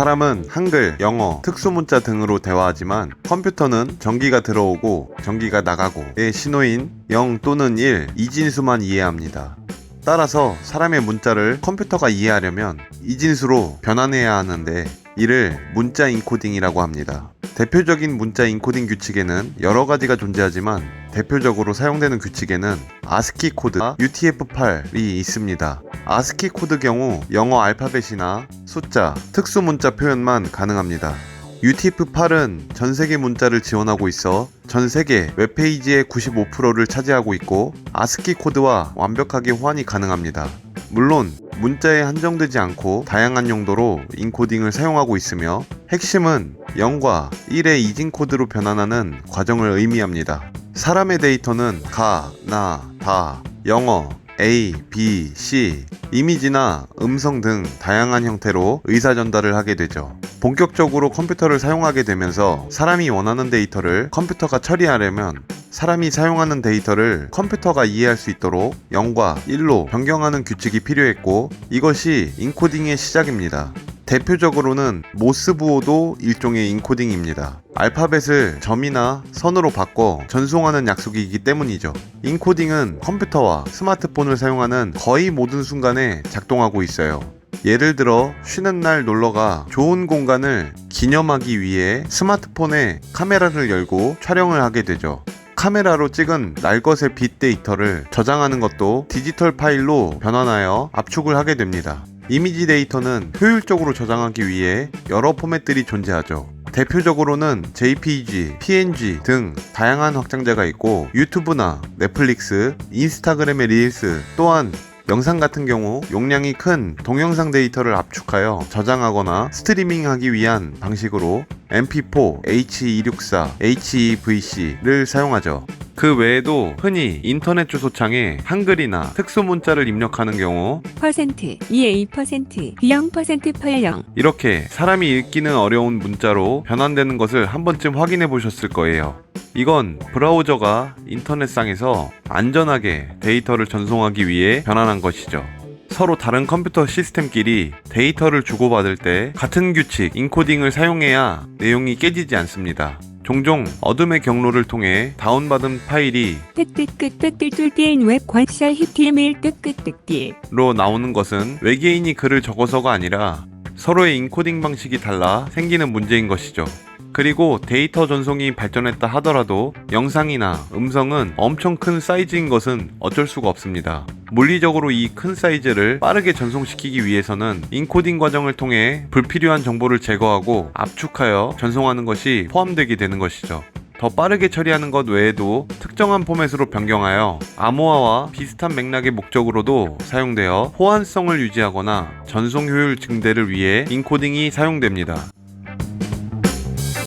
사람은 한글, 영어, 특수문자 등으로 대화하지만 컴퓨터는 전기가 들어오고 전기가 나가고의 신호인 0 또는 1, 이진수만 이해합니다. 따라서 사람의 문자를 컴퓨터가 이해하려면 이진수로 변환해야 하는데 이를 문자 인코딩이라고 합니다. 대표적인 문자 인코딩 규칙에는 여러 가지가 존재하지만 대표적으로 사용되는 규칙에는 아스키 코드와 UTF-8이 있습니다. 아스키 코드 경우 영어 알파벳이나 숫자, 특수 문자 표현만 가능합니다. UTF-8은 전 세계 문자를 지원하고 있어 전 세계 웹페이지의 95%를 차지하고 있고 아스키 코드와 완벽하게 호환이 가능합니다. 물론 문자에 한정되지 않고 다양한 용도로 인코딩을 사용하고 있으며 핵심은 0과 1의 이진 코드로 변환하는 과정을 의미합니다. 사람의 데이터는 가, 나, 다, 영어, A, B, C, 이미지나 음성 등 다양한 형태로 의사 전달을 하게 되죠. 본격적으로 컴퓨터를 사용하게 되면서 사람이 원하는 데이터를 컴퓨터가 처리하려면 사람이 사용하는 데이터를 컴퓨터가 이해할 수 있도록 0과 1로 변경하는 규칙이 필요했고 이것이 인코딩의 시작입니다. 대표적으로는 모스 부호도 일종의 인코딩입니다. 알파벳을 점이나 선으로 바꿔 전송하는 약속이기 때문이죠. 인코딩은 컴퓨터와 스마트폰을 사용하는 거의 모든 순간에 작동하고 있어요. 예를 들어 쉬는 날 놀러가 좋은 공간을 기념하기 위해 스마트폰에 카메라를 열고 촬영을 하게 되죠. 카메라로 찍은 날것의 빛 데이터를 저장하는 것도 디지털 파일로 변환하여 압축을 하게 됩니다. 이미지 데이터는 효율적으로 저장하기 위해 여러 포맷들이 존재하죠. 대표적으로는 JPG, PNG 등 다양한 확장자가 있고 유튜브나 넷플릭스, 인스타그램의 릴스 또한 영상 같은 경우 용량이 큰 동영상 데이터를 압축하여 저장하거나 스트리밍하기 위한 방식으로 MP4, H264, HEVC를 사용하죠. 그 외에도 흔히 인터넷 주소창에 한글이나 특수 문자를 입력하는 경우 퍼센트, EA 퍼센트, 0% 80. 이렇게 사람이 읽기는 어려운 문자로 변환되는 것을 한 번쯤 확인해 보셨을 거예요. 이건 브라우저가 인터넷상에서 안전하게 데이터를 전송하기 위해 변환한 것이죠. 서로 다른 컴퓨터 시스템끼리 데이터를 주고받을 때 같은 규칙, 인코딩을 사용해야 내용이 깨지지 않습니다. 종종 어둠의 경로를 통해 다운받은 파일이. 로 나오는 것은 외계인이 글을 적어서가 아니라 서로의 인코딩 방식이 달라 생기는 문제인 것이죠. 그리고 데이터 전송이 발전했다 하더라도 영상이나 음성은 엄청 큰 사이즈인 것은 어쩔 수가 없습니다. 물리적으로 이 큰 사이즈를 빠르게 전송시키기 위해서는 인코딩 과정을 통해 불필요한 정보를 제거하고 압축하여 전송하는 것이 포함되게 되는 것이죠. 더 빠르게 처리하는 것 외에도 특정한 포맷으로 변경하여 암호화와 비슷한 맥락의 목적으로도 사용되어 호환성을 유지하거나 전송 효율 증대를 위해 인코딩이 사용됩니다.